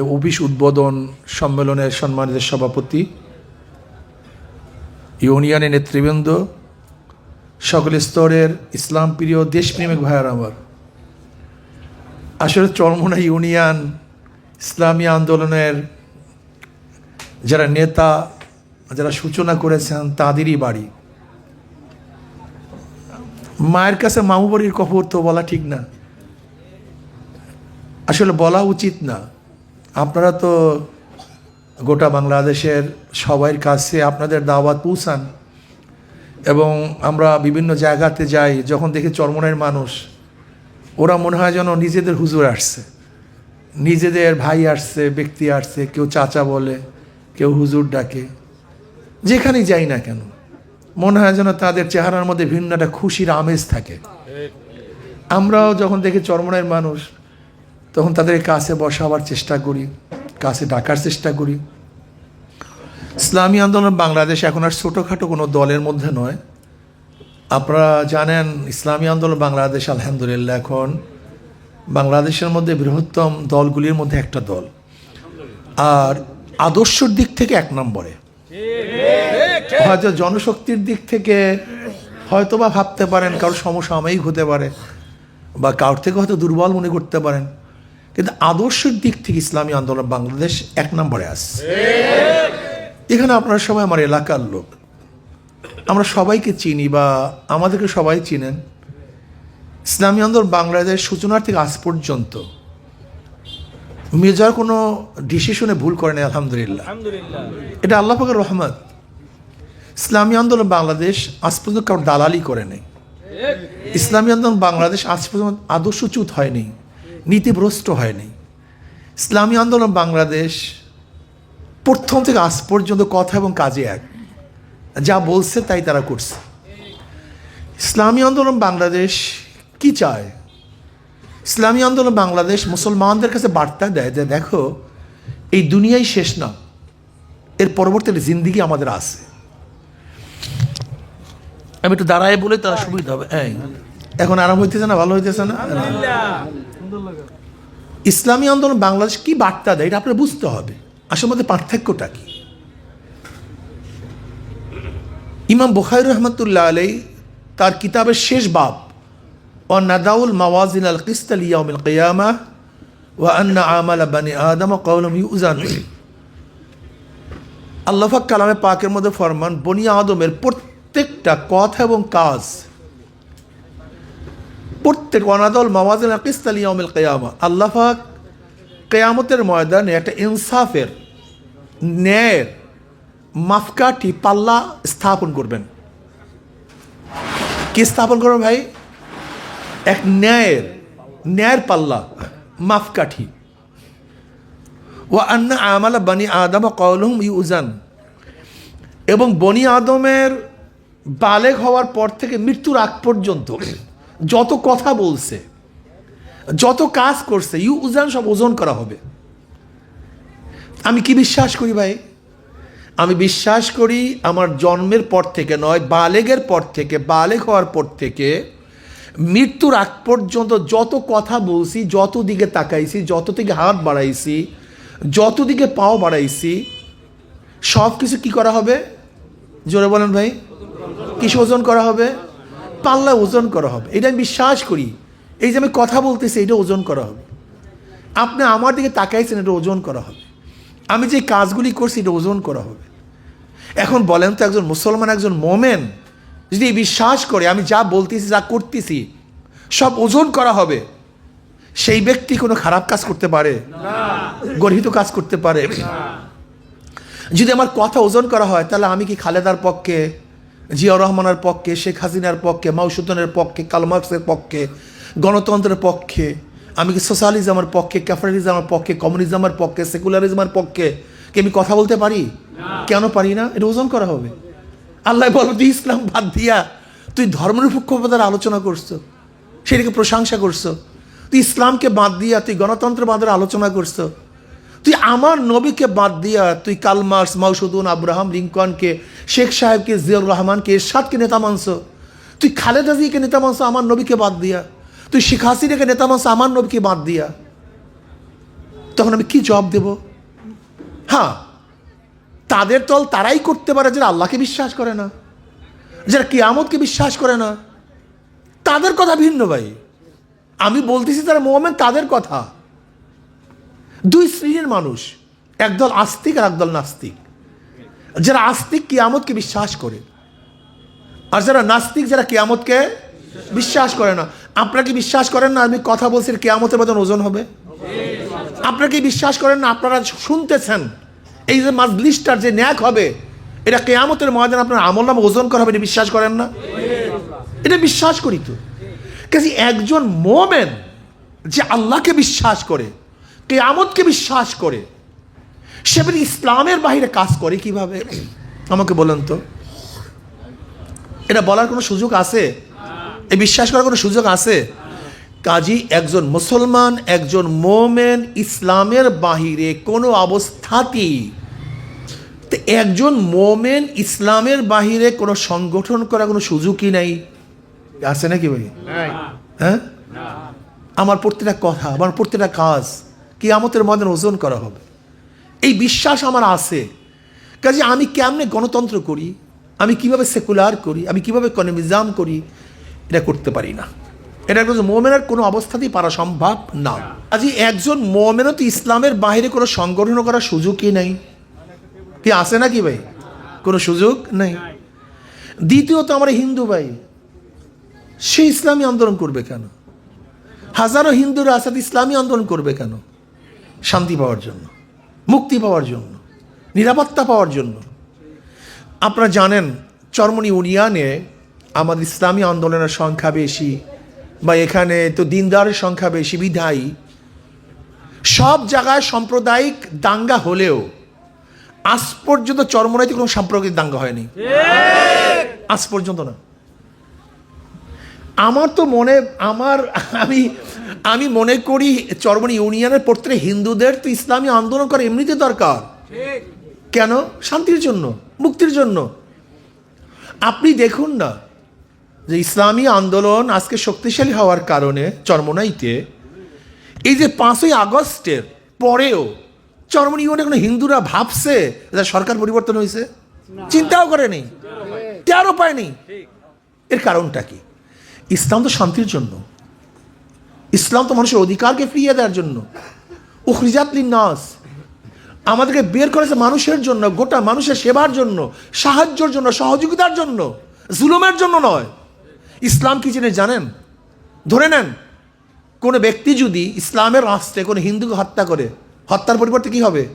Office উদ্বোধন সম্মেলনের সম্মানিত সভাপতি, ইউনিয়নের নেতৃবৃন্দ, সকল স্তরের ইসলাম প্রিয় দেশপ্রেমিক ভাইয়ার আমার। আসলে চরমোনা ইউনিয়ন ইসলামী আন্দোলনের যারা নেতা, যারা সূচনা করেছেন তাদেরই বাড়ি। মায়ের কাছে মামু বাড়ির খবর তো বলা ঠিক না। আসলে বলা উচিত না। আপনারা তো গোটা বাংলাদেশের সবার কাছে আপনাদের দাওয়াত পৌঁছান। এবং আমরা বিভিন্ন জায়গাতে যাই, যখন দেখি চরমনের মানুষ, ওরা মনে হয় যেন নিজেদের হুজুর আসছে। নিজেদের ভাই আসছে, ব্যক্তি আসছে, কেউ চাচা বলে, কেউ হুজুর ডাকে। যেখানেই যাই না কেন, মনে হয় যেন তাদের চেহারার মধ্যে ভিন্ন একটা খুশির আমেজ থাকে। আমরাও যখন দেখি চরমনের মানুষ তখন তাদের কাছে বসাবার চেষ্টা করি, কাছে ডাকার চেষ্টা করি। ইসলামী আন্দোলন বাংলাদেশ এখন আর ছোটোখাটো কোনো দলের মধ্যে নয়। আপনারা জানেন, ইসলামী আন্দোলন বাংলাদেশ, আলহামদুলিল্লাহ, এখন বাংলাদেশের মধ্যে বৃহত্তম দলগুলির মধ্যে একটা দল। আর আদর্শর দিক থেকে এক নম্বরে। হয়তো জনশক্তির দিক থেকে হয়তো বা ভাবতে পারেন কারোর সমসাময়িক হতে পারে, বা কারোর থেকে হয়তো দুর্বল মনে করতে পারেন। কিন্তু আদর্শের দিক থেকে ইসলামী আন্দোলন বাংলাদেশ এক নম্বরে আসছে এখানে আপনারা সবাই আমার এলাকার লোক। আমরা সবাইকে চিনি বা আমাদেরকে সবাই চিনেন। ইসলামী আন্দোলন বাংলাদেশ সূচনার থেকে আজ পর্যন্ত মেজর কোনো ডিসিশনে ভুল করেনি আলহামদুলিল্লাহ। এটা আল্লাহ পাকের রহমত। ইসলামী আন্দোলন বাংলাদেশ আজ পর্যন্ত কারোর দালালি করে নেই ইসলামী আন্দোলন বাংলাদেশ আজ পর্যন্ত আদর্শচ্যুত হয়নি। নীতিভ্রষ্ট হয়নি। ইসলামী আন্দোলন বাংলাদেশ প্রথম থেকে আজ পর্যন্ত কথা এবং কাজে এক। যা বলছে তাই তারা করছে। ইসলামী আন্দোলন বাংলাদেশ কি চায়? ইসলামী আন্দোলন বাংলাদেশ মুসলমানদের কাছে বার্তা দেয় যে দেখো, এই দুনিয়াই শেষ না। এর পরবর্তী জিন্দিগি আমাদের আছে। আমি একটু দাঁড়ায় বলে তারা সুবিধা হবে। হ্যাঁ এখন আরাম হইতেছে না? ভালো হইতেছে না? ইসলামী আন্দোলন বাংলাদেশ কি বার্তা দেয়, এটা আপনার বুঝতে হবে। আসলে মধ্যে পার্থক্যটা কি? ইমাম বুখারি রহমতুল্লাহ আলাই তার কিতাবের শেষ বাব ও নাদাউল মাওয়াজিন আল কিস্তাল ইয়াউমিল কিয়ামা ওয়া আন্না আমাল বানি আদম কওলম ইউজান আল্লাহাক কালামে পাকের মধ্যে ফরমান, বনি আদমের প্রত্যেকটা কথা এবং কাজ প্রত্যেক অনাদল মাওয়াজিন আল কিস্তাল ইয়াউমিল কিয়ামা আল্লাহাক কেয়ামতের ময়দানে একটা ইনসাফের, ন্যায়ের মাফকাঠি পাল্লা স্থাপন করবেন। কি স্থাপন করবেন ভাই? এক ন্যায়ের ন্যায়ের পাল্লা মাফকাঠি ও আন্না আমালা বানি আদম কলহুম ইউজান। এবং বনি আদমের বালেগ হওয়ার পর থেকে মৃত্যুর আগ পর্যন্ত যত কথা বলছে, যত কাজ করছে, ইউ উজান সব ওজন করা হবে। আমি কি বিশ্বাস করি ভাই? আমি বিশ্বাস করি আমার জন্মের পর থেকে নয়, বালেগের পর থেকে, বালেগ হওয়ার পর থেকে, মৃত্যুর আগ পর্যন্ত যত কথা বলছি, যত দিকে তাকাইছি, যত দিকে হাত বাড়াইছি, যত দিকে পাও বাড়াইছি সব কিছু কী করা হবে? জোরে বলেন ভাই। কিসে ওজন করা হবে? পাল্লা ওজন করা হবে। এটা আমি বিশ্বাস করি। এই যে আমি কথা বলতেছি, এটা ওজন করা হবে। আপনি আমার দিকে তাকাইছেন, এটা ওজন করা হবে। আমি যে কাজগুলি করছি, এটা ওজন করা হবে। এখন বলেন তো একজন মুসলমান, একজন মোমেন, যদি বিশ্বাস করে, আমি যা বলতেছি, যা করতেছি, সব ওজন করা হবে। সেই ব্যক্তি কোনো খারাপ কাজ করতে পারে, গর্হিত কাজ করতে পারে। যদি আমার কথা ওজন করা হয়, তাহলে আমি কি খালেদার পক্ষে জিয়া রহমানের পক্ষে শেখ হাসিনার পক্ষে মাউসুদ্দানের পক্ষে কালমার্কসের পক্ষে গণতন্ত্রের পক্ষে আমি কি সোশ্যালিজমের পক্ষে ক্যাপিটালিজমের পক্ষে কমিউনিজমের পক্ষে সেকুলারিজমের পক্ষে কি আমি কথা বলতে পারি? কেন পারি না? এটা ওজন করা হবে। আল্লাহ বলো তুই ইসলাম বাদ দিয়া তুই ধর্মনিরপেক্ষতার আলোচনা করছ সেটাকে প্রশংসা করছ তুই ইসলামকে বাদ দিয়া তুই গণতন্ত্র বাদের আলোচনা করছ তুই আমার নবীকে বাদ দিয়া তুই কালমার্স, মাউসুদুন, আব্রাহাম, লিঙ্কনকে, শেখ সাহেবকে, জিয়াউর রহমানকে, এরশাদকে নেতা মানছ? তুই খালেদা জিয়াকে নেতা মানছ, আমার নবীকে বাদ দিয়া? তুই শেখ হাসিনাকে নেতা মানছ, আমার নবীকে বাদ দিয়া? তখন আমি কি জবাব দেব? হ্যাঁ তাদের তল তারাই করতে পারে যারা আল্লাহকে বিশ্বাস করে না যারা কিয়ামতকে বিশ্বাস করে না। তাদের কথা ভিন্ন ভাই। আমি বলতেছি তারা মোহামেন তাদের কথা। দুই শ্রেণির মানুষ, একদল আস্তিক আর একদল নাস্তিক। যারা আস্তিক কিয়ামতকে বিশ্বাস করে, আর যারা নাস্তিক যারা কিয়ামতকে বিশ্বাস করে না। আপনারা কি বিশ্বাস করেন না আমি কথা বলছি কেয়ামতের মতন ওজন হবে? আপনারা কি বিশ্বাস করেন না আপনারা শুনতেছেন? এই যে মাজলিসটার যে ন্যাক হবে, এটা কেয়ামতের ময়দান আপনার আমল নামে ওজন করা হবে, এটা বিশ্বাস করেন না? এটা বিশ্বাস করি তো। কাজে একজন মোমেন যে আল্লাহকে বিশ্বাস করে কেয়ামতকে বিশ্বাস করে সে ইসলামের বাহিরে কাজ করে কীভাবে? আমাকে বলেন তো। এটা বলার কোনো সুযোগ আছে? এ বিশ্বাস করার কোনো সুযোগ আছে? কাজী একজন মুসলমান একজন মোমেন ইসলামের বাহিরে কোনো অবস্থাতেই তো একজন মোমেন ইসলামের বাহিরে কোনো সংগঠন করার কোনো সুযোগই নাই। আছে নাকি ভাই? হ্যাঁ? আমার প্রতিটা কথা আমার প্রতিটা কাজ কি আমাদের মধ্যে ওজন করা হবে। এই বিশ্বাস আমার আছে। কাজে আমি কেমনে গণতন্ত্র করি? আমি কীভাবে সেকুলার করি? আমি কীভাবে কমিউনিজম করি? এটা করতে পারি না। এটা একজন মোমেনের কোনো অবস্থাতেই পারা সম্ভব না। কাজে একজন মোমেনও তো ইসলামের বাইরে কোনো সংগঠন করার সুযোগই নেই। কি আছে নাকি ভাই? কোনো সুযোগ নেই। দ্বিতীয়ত আমরা হিন্দু ভাই, সে ইসলামী আন্দোলন করবে কেন? হাজারো হিন্দুরা আসাদ ইসলামী আন্দোলন করবে কেন? শান্তি পাওয়ার জন্য, মুক্তি পাওয়ার জন্য, নিরাপত্তা পাওয়ার জন্য। আপনারা জানেন, চরমনি ইউনিয়নে আমাদের ইসলামী আন্দোলনের সংখ্যা বেশি বা এখানে তো দিনদারের সংখ্যা বেশি, বিধায়ী। সব জায়গায় সাম্প্রদায়িক দাঙ্গা হলেও আজ পর্যন্ত চরমনাইতে কোনো সাম্প্রদায়িক দাঙ্গা হয়নি। আজ পর্যন্ত না। আমার তো মনে আমার আমি আমি মনে করি চরমনি ইউনিয়নের প্রত্যেক হিন্দুদের তো ইসলামী আন্দোলন করা এমনিতে দরকার। কেন? শান্তির জন্য মুক্তির জন্য। আপনি দেখুন না যে ইসলামী আন্দোলন আজকে শক্তিশালী হওয়ার কারণে চরমনাইতে এই যে পাঁচই আগস্টের পরেও চরমনি ইউনিয়নে কোনো হিন্দুরা ভাবছে যে সরকার পরিবর্তন হয়েছে? চিন্তাও করেনি? তেরো পায়নি? এর কারণটা কি? ইসলাম তো শান্তির জন্য। ইসলাম তো মানুষের অধিকারকে ফিরিয়ে দেওয়ার জন্য। উখরিজাত নাস আমাদেরকে বের করেছে মানুষের জন্য, গোটা মানুষের সেবার জন্য, সাহায্যর জন্য, সহযোগিতার জন্য, জুলুমের জন্য নয়। ইসলাম কি জেনে জানেন? ধরে নেন, কোনো ব্যক্তি যদি ইসলামের রাস্তায় কোনো হিন্দুকে হত্যা করে, হত্যার পরিবর্তে কি হবে?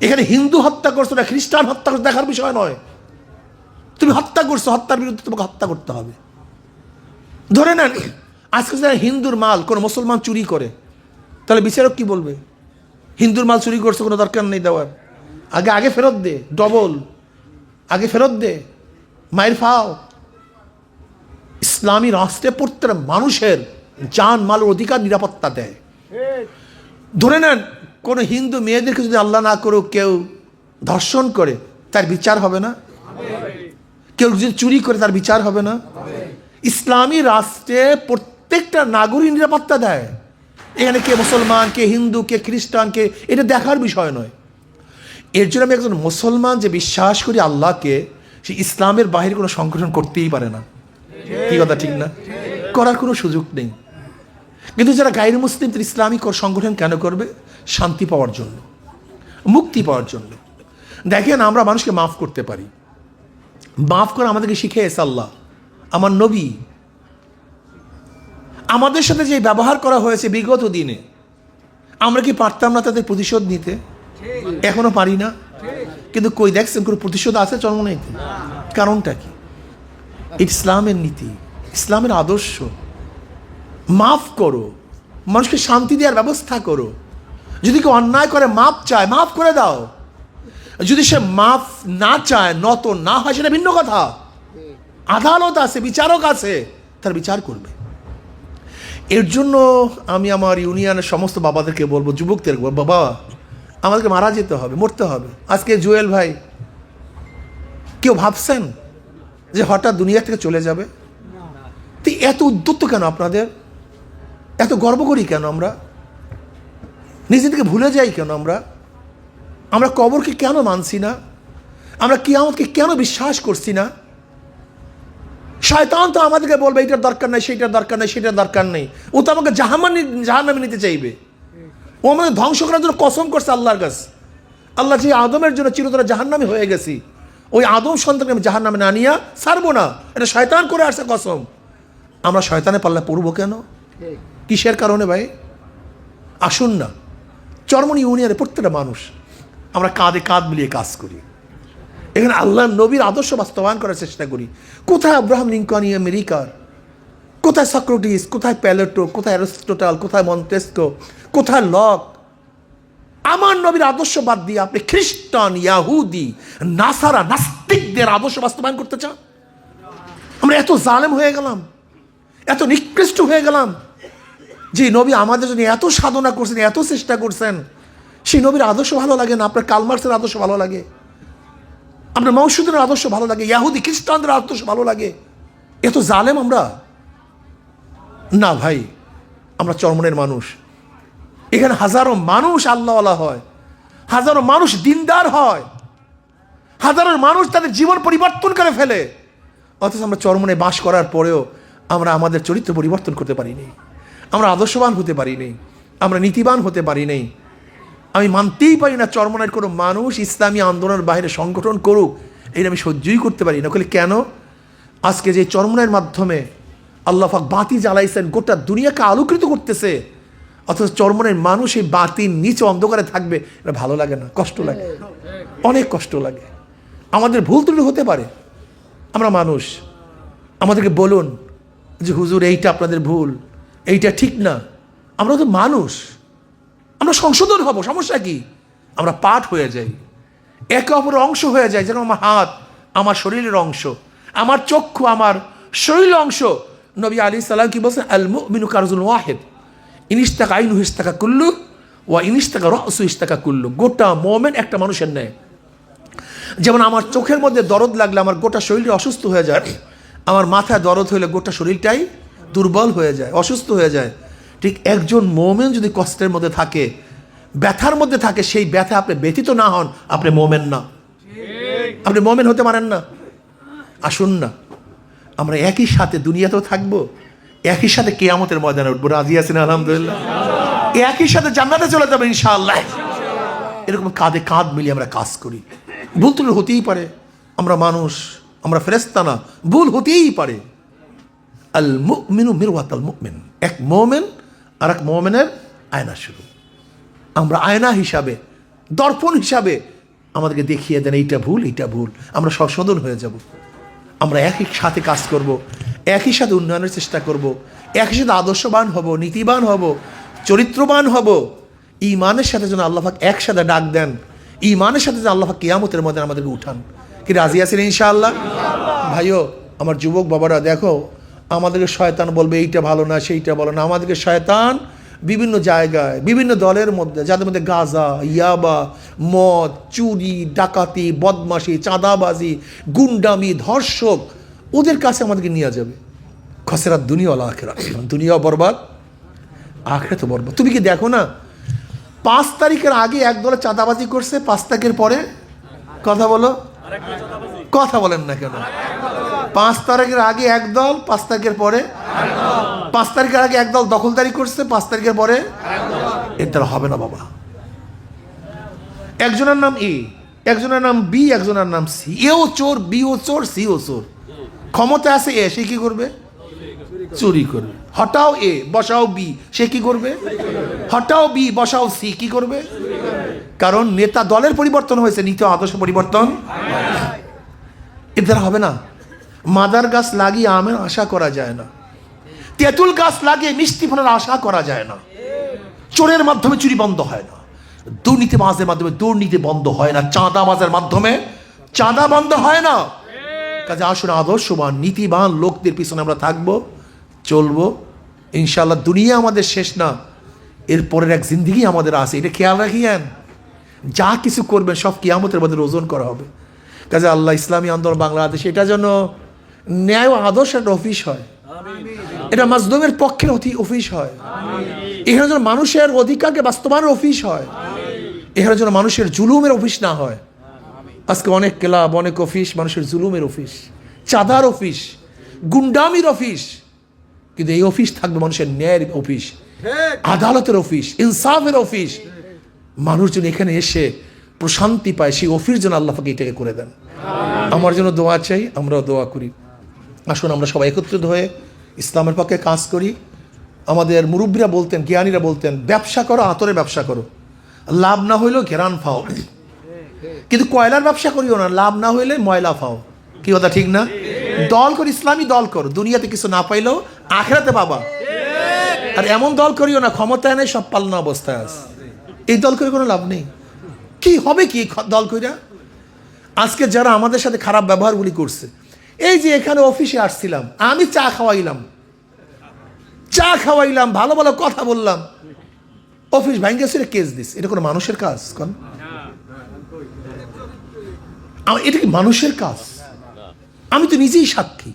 এখানে হিন্দু হত্যা করছ না, খ্রিস্টান হত্যা করছ, দেখার বিষয় নয়। তুমি হত্যা করছ, হত্যার বিরুদ্ধে তোমাকে হত্যা করতে হবে। ধরে নেন, আজকে যারা হিন্দুর মাল কোনো মুসলমান চুরি করে, তাহলে বিচারক কি বলবে? হিন্দুর মাল চুরি করছে কোনো দরকার নেই দেওয়ার। আগে আগে ফেরত দে ডবল আগে ফেরত দে মায়ের ফাও। ইসলামী রাষ্ট্রে প্রত্যেক মানুষের জান মাল অধিকার নিরাপত্তা দেয়। ধরে নেন, কোনো হিন্দু মেয়েদেরকে যদি আল্লাহ না করুক, কেউ ধর্ষণ করে, তার বিচার হবে না? কেউ যদি চুরি করে, তার বিচার হবে না? ইসলামী রাষ্ট্রে প্রত্যেকটা নাগরিক নিরাপত্তা দেয়। এখানে কে মুসলমান, কে হিন্দু, কে খ্রিস্টান, কে এটা দেখার বিষয় নয়। এর জন্য আমি একজন মুসলমান যে বিশ্বাস করি আল্লাহকে, সে ইসলামের বাহিরে কোনো সংগঠন করতেই পারে না। কি কথা, ঠিক না? করার কোনো সুযোগ নেই। কিন্তু যারা গাইর মুসলিম, তারা ইসলামিক সংগঠন কেন করবে? শান্তি পাওয়ার জন্য। মুক্তি পাওয়ার জন্য। দেখেন, আমরা মানুষকে মাফ করতে পারি। মাফ করা আমাদেরকে শিখে এসে আল্লাহ। আমার নবী। আমাদের সাথে যে ব্যবহার করা হয়েছে বিগত দিনে, আমরা কি পারতাম না তাদের প্রতিশোধ নিতে? এখনও পারি না। কিন্তু কই দেখছেন, কোনো প্রতিশোধ আছে জন্ম নেই কারণটা কি? ইসলামের নীতি, ইসলামের আদর্শ। মাফ করো, মানুষকে শান্তি দেওয়ার ব্যবস্থা করো। যদি কেউ অন্যায় করে মাপ চায়, মাফ করে দাও। যদি সে মাফ না চায়, নত না হয়, সেটা ভিন্ন কথা। আদালত আছে, বিচারক আছে, তার বিচার করবে। এর জন্য আমি আমার ইউনিয়নের সমস্ত বাবাদেরকে বলব, যুবকদের বাবা, আমাদেরকে মারা যেতে হবে, মরতে হবে। আজকে জুয়েল ভাই, কেউ ভাবছেন যে হঠাৎ দুনিয়া থেকে চলে যাবে? তো এত উদ্যুত্ত কেন আপনাদের? এত গর্ব করি কেন আমরা? নিজেদেরকে ভুলে যাই কেন আমরা? আমরা কবরকে কেন মানছি না? আমরা কিয়ামতকে কেন বিশ্বাস করছি না? শয়তান তো আমাদেরকে বলবে, এইটার দরকার নেই, সেইটার দরকার নেই সেটার দরকার নেই। ও তো আমাকে জাহান্নামে জাহান্নামে নিতে চাইবে। ও আমাদের ধ্বংস করার জন্য কসম করছে আল্লাহর কাছে। আল্লাহ যে আদমের জন্য চিরতরে জাহান্নামে হয়ে গেছি, ওই আদম সন্তানকে আমি জাহান্নামে না নিয়া ছাড়বো না। এটা শয়তান করে আসছে কসম। আমরা শয়তানে পাল্লা পড়ব কেন? কিসের কারণে ভাই? আসুন না। চরমনি ইউনিয়নের প্রত্যেকটা মানুষ, আমরা কাঁধে কাঁধ মিলিয়ে কাজ করি। এখানে আল্লাহ নবীর আদর্শ বাস্তবায়ন করার চেষ্টা করি। কোথায় আব্রাহাম লিঙ্কন আমেরিকার কোথায় সক্রেটিস? কোথায় প্যালেটো? কোথায় অ্যারিস্টোটাল? কোথায় মন্তেস্কো? কোথায় লক? আমার নবীর আদর্শ বাদ দিয়ে আপনি খ্রিস্টান, ইয়াহুদি, নাসারা, নাস্তিকদের আদর্শ বাস্তবায়ন করতে চান? আমরা এত জালেম হয়ে গেলাম, এত নিকৃষ্ট হয়ে গেলাম যে নবী আমাদের জন্য এত সাধনা করছেন, এত চেষ্টা করছেন। সেই নবীর আদর্শ ভালো লাগে না? আপনার কালমার্সের আদর্শ ভালো লাগে? আপনার মৌসুদের আদর্শ ভালো লাগে, ইয়াহুদি খ্রিস্টানদের আদর্শ ভালো লাগে। এ তো জালেম আমরা। না ভাই, আমরা চরমনের মানুষ। এখানে হাজারো মানুষ আল্লাহওয়ালা হয়, হাজারো মানুষ দিনদার হয়, হাজারো মানুষ তাদের জীবন পরিবর্তন করে ফেলে। অথচ আমরা চরমনে বাস করার পরেও আমরা আমাদের চরিত্র পরিবর্তন করতে পারিনি। আমরা আদর্শবান হতে পারিনি, আমরা নীতিবান হতে পারিনি। আমি মানতেই পারি না চরমনের কোনো মানুষ ইসলামী আন্দোলনের বাইরে সংগঠন করুক। এটা আমি সহ্যই করতে পারি না। বলে কেন? আজকে যে চরমনের মাধ্যমে আল্লাহাক বাতি জ্বালাইছেন, গোটা দুনিয়াকে আলোকৃত করতেছে, অথচ চরমনের মানুষ এই বাতির নিচে অন্ধকারে থাকবে, এটা ভালো লাগে না, কষ্ট লাগে। অনেক কষ্ট লাগে। আমাদের ভুল ত্রুটি হতে পারে। আমরা মানুষ, আমাদেরকে বলুন যে, হুজুর, এইটা আপনাদের ভুল, এইটা ঠিক না। আমরা তো মানুষ। আমরা সংশোধন হব, সমস্যা কি? আমরা পাঠ হয়ে যাই। একে অপরের অংশ হয়ে যায় যেন আমার হাত, আমার শরীরের অংশ, আমার চক্ষু, আমার শরীরের অংশ। নবী আলী সাল্লাম কি বলছেন? আল মিনু কারজুল ওয়াহেদ। ইনিস্তাকা আইনু হিস্তাকা কুল্লু, ওয়া ইনিস্তাকা রসু ইস্তাকা কুল্লু। গোটা মোমেন একটা মানুষের নেয় যেমন আমার চোখের মধ্যে দরদ লাগলে আমার গোটা শরীরটা অসুস্থ হয়ে যায়, আমার মাথায় দরদ হলে গোটা শরীরটাই দুর্বল হয়ে যায়, অসুস্থ হয়ে যায়। ঠিক একজন মোমেন যদি কষ্টের মধ্যে থাকে, ব্যথার মধ্যে থাকে, সেই ব্যথা আপনি ব্যথিত না হন, আপনি মোমেন না। আপনি মোমেন হতে পারেন না। আসুন না। আমরা একই সাথে দুনিয়াতেও থাকব, একই সাথে কেয়ামতের ময়দানে উঠবো। রাজি আছেন? আলহামদুলিল্লাহ। একই সাথে জান্নাতে চলে যাবে, ইনশাআল্লাহ। এরকম কাঁধে কাঁধ মিলিয়ে আমরা কাজ করি। ভুল ত্রুটি হতেই পারে। আমরা মানুষ, আমরা ফেরেস্তানা ভুল হতেই পারে। আল মুমিনু মিরওয়াত আল মুমিন এক মোমেন আর এক মোমেনের আয়না শুরু। আমরা আয়না হিসাবে, দর্পণ হিসাবে আমাদেরকে দেখিয়ে দেন, এইটা ভুল এইটা ভুল, আমরা সংশোধন হয়ে যাব। আমরা একই সাথে কাজ করব, একই সাথে উন্নয়নের চেষ্টা করব, একই সাথে আদর্শবান হব, নীতিবান হব, চরিত্রবান হব। ইমানের সাথে যেন আল্লাহাক একসাথে ডাক দেন, ইমানের সাথে যেন আল্লাহাক কিয়ামতের মধ্যে আমাদেরকে উঠান। কি রাজি আছেন ইনশাআল্লাহ? ভাইও, আমার যুবক বাবারা, দেখো আমাদেরকে শয়তান বলবে, এইটা ভালো না, সেইটা ভালো না। আমাদেরকে শয়তান বিভিন্ন জায়গায়, বিভিন্ন দলের মধ্যে, যাদের মধ্যে গাঁজা, ইয়াবা, মদ, চুরি, ডাকাতি, বদমাশি, চাঁদাবাজি, গুন্ডামি, ধর্ষক, ওদের কাছে আমাদেরকে নিয়ে যাবে। খসেরা দুনিয়াওয়ালা আখেরা দুনিয়া বরবাদ আখড়ে তো বরবাদ। তুমি কি দেখো না, পাঁচ তারিখের আগে এক দলে চাঁদাবাজি করছে, পাঁচ তারিখের পরে কথা বলো। কথা বলেন না কেন? পাঁচ তারিখের আগে এক দল, পাঁচ তারিখের পরে পাঁচ তারিখের আগে এক দল দখলদারি করছে, পাঁচ তারিখের পরে এর হবে না বাবা। একজনের নাম এ, একজনের নাম বি, একজনের নাম সি। এও চোর, বি ও চোর, সি ও চোর। ক্ষমতা আছে এ, সে কি করবে? চুরি করবে। হটাও এ, বসাও বি, সে কি করবে? হটাও বি, বসাও সি, কি করবে? কারণ নেতা দলের পরিবর্তন হয়েছে, নীতি আদর্শ পরিবর্তন। এর দ্বারা হবে না। মাদার গাছ লাগিয়ে আমের আশা করা যায় না। তেঁতুল গাছ লাগিয়ে মিষ্টি ফলের আশা করা যায় না। চোরের মাধ্যমে চুরি বন্ধ হয় না। দুর্নীতিবাজের মাধ্যমে দুর্নীতি বন্ধ হয় না। চাঁদাবাজের মাধ্যমে চাঁদা বন্ধ হয় না। কাজে আসুন আদর্শবান, নীতিবান লোকদের পিছনে আমরা থাকব, চলবো। ইনশাল্লাহ দুনিয়া আমাদের শেষ না। এরপরের এক জিন্দিগি আমাদের আছে। এটা খেয়াল রাখিয়েন। যা কিছু করবেন সব কিয়ামতের মধ্যে ওজন করা হবে। কাজে আল্লাহ ইসলামী আন্দোলন বাংলাদেশ এটা যেন ন্যায় ও আদর্শ একটা অফিস হয়। এটা মাজলুমের পক্ষের অতি অফিস হয়। এখানে যেন মানুষের অধিকারকে বাস্তবায়নের অফিস হয়। এখানে যেন মানুষের জুলুমের অফিস না হয়। আজকে অনেক ক্লাব, অনেক অফিস মানুষের জুলুমের অফিস চাঁদার অফিস গুন্ডামির অফিস কিন্তু এই অফিস থাকবে মানুষের ন্যায়ের অফিস আদালতের অফিস ইনসাফের অফিস মানুষজন এখানে এসে প্রশান্তি পায়, সেই অফিস যেন আল্লাহ পাকে এটাকে করে দেন। আমার জন্য দোয়া চাই, আমরাও দোয়া করি। আসুন আমরা সবাই একত্রিত হয়ে ইসলামের পক্ষে কাজ করি। আমাদের মুরব্বীরা বলতেন, জ্ঞানীরা বলতেন, ব্যবসা করো, আতরে ব্যবসা করো। লাভ না হইলেও ঘেরান ফাও। কিন্তু কয়লার ব্যবসা করিও না, লাভ না হইলে ময়লা ফাও। কি কথা, ঠিক না? দল কর, ইসলামী দল করো। দুনিয়াতে কিছু না পাইলেও আখেরাতে বাবা আর এমন দল করিও না, ক্ষমতায় নেই, সব পালনা অবস্থায় আছে। এই দল করে কোনো লাভ নেই। কি হবে কি দল কইরা? আজকে যারা আমাদের সাথে খারাপ ব্যবহারগুলি করছে এই যে এখানে অফিসে আসছিলাম আমি চা খাওয়াইলাম। চা খাওয়াইলাম ভালো ভালো কথা বললাম। অফিস ভাঙ্গে সেটা কেস দিস এটা কোনো মানুষের কাজ কোন? এটা কি মানুষের কাজ? আমি তো নিজেই সাক্ষী।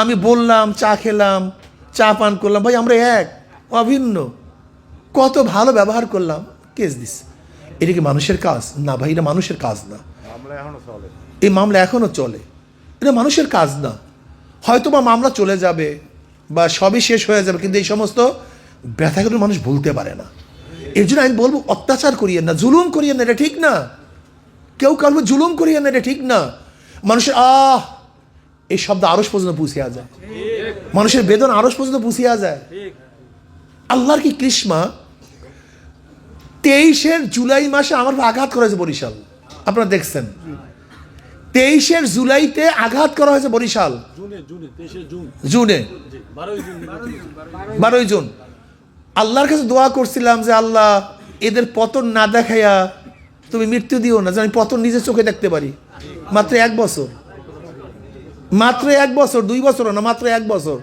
আমি বললাম চা খেলাম চা পান করলাম ভাই আমরা এক অভিন্ন। কত ভালো ব্যবহার করলাম কেস দিস এটা কি মানুষের কাজ? না ভাই এটা মানুষের কাজ না। এই মামলা এখনও চলে। এটা মানুষের কাজ না। হয়তো বা মামলা চলে যাবে বা সবই শেষ হয়ে যাবে, কিন্তু এই সমস্ত ব্যথাগুলো মানুষ ভুলতে পারে না। এর জন্য আমি বলব, অত্যাচার করিয়েন না, জুলুম করিয়েন না, এটা ঠিক না। কেউ কারও জুলুম করিয়েন না, এটা ঠিক না। মানুষের, আহ, এই শব্দ আরস পর্যন্ত পুষিয়া যায়। মানুষের বেদন আরস পর্যন্ত পুষিয়া যায়। আল্লাহর কি কৃষ্মা? তেইশের জুলাই মাসে আমার আঘাত করা হয়েছে বরিশাল। আপনারা দেখছেন। তেইশের জুলাইতে আঘাত করা হয়েছে বরিশাল। জুনে জুনে জুন। জুনে। বারোই জুন। আল্লাহর কাছে দোয়া করছিলাম যে আল্লাহ এদের পতন না দেখাইয়া তুমি মৃত্যু দিও না আমি পতন নিজের চোখে দেখতে পারি। মাত্র এক বছর। মাত্র এক বছর দুই বছর না মাত্র এক বছর।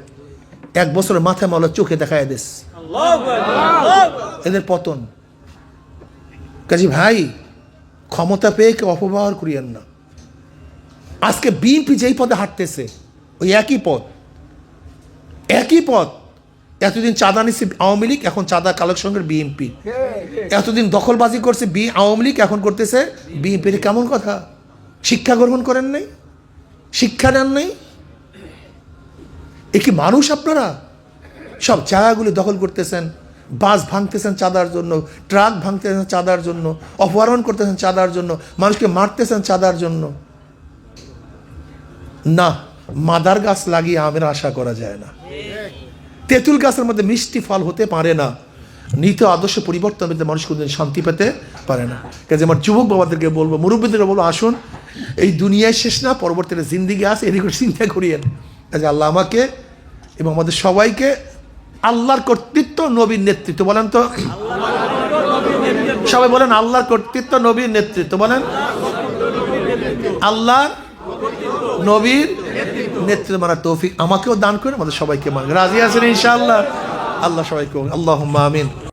এক বছরের মাথায় মাওলা চোখে দেখায় দিস। এদের পতন। কাজী ভাই ক্ষমতা পেয়ে কেউ অপব্যবহার করিয়েন না। আজকে বিএনপি যেই পদে হাঁটতেছে, ওই একই পথ একই পথ এতদিন চাঁদা নিচ্ছে আওয়ামী লীগ, এখন চাঁদা কালেকশনের বিএনপি। এতদিন দখলবাজি করছে বি, আওয়ামী লীগ, এখন করতেছে বিএনপির। কেমন কথা? শিক্ষা গ্রহণ করেন নাই? শিক্ষা নেন নাই? এ কি মানুষ আপনারা? সব জায়গাগুলি দখল করতেছেন, বাস ভাঙতেছেন চাঁদার জন্য, ট্রাক ভাঙতেছেন চাঁদার জন্য, অপহরণ করতেছেন চাঁদার জন্য, মানুষকে মারতেছেন চাঁদার জন্য। না, মাদার গাছ লাগিয়ে আমের আশা করা যায় না। তেঁতুল গাছের মধ্যে মিষ্টি ফল হতে পারে না। নীত আদর্শ পরিবর্তন পেতে মানুষ কোনোদিন শান্তি পেতে পারে না। কাজে আমার যুবক বাবাদেরকে বলব, মুরব্বীদেরকে বলব, আসুন, এই দুনিয়ায় শেষ না, পরবর্তীতে জিন্দিগি আছে, এদিকে চিন্তা করিয়েন। কাজে আল্লাহ আমাকে এবং আমাদের সবাইকে আল্লাহর কর্তৃত্ব, নবীর নেতৃত্ব বলেন তো? সবাই বলেন, আল্লাহর কর্তৃত্ব, নবীর নেতৃত্ব বলেন? আল্লাহ নবীর নেতৃত্ব মানার তৌফিক আমাকেও দান করে আমাদের সবাইকে মানে রাজি আছেন ইনশাআল্লাহ? আল্লাহ সবাইকে আল্লাহ আমিন।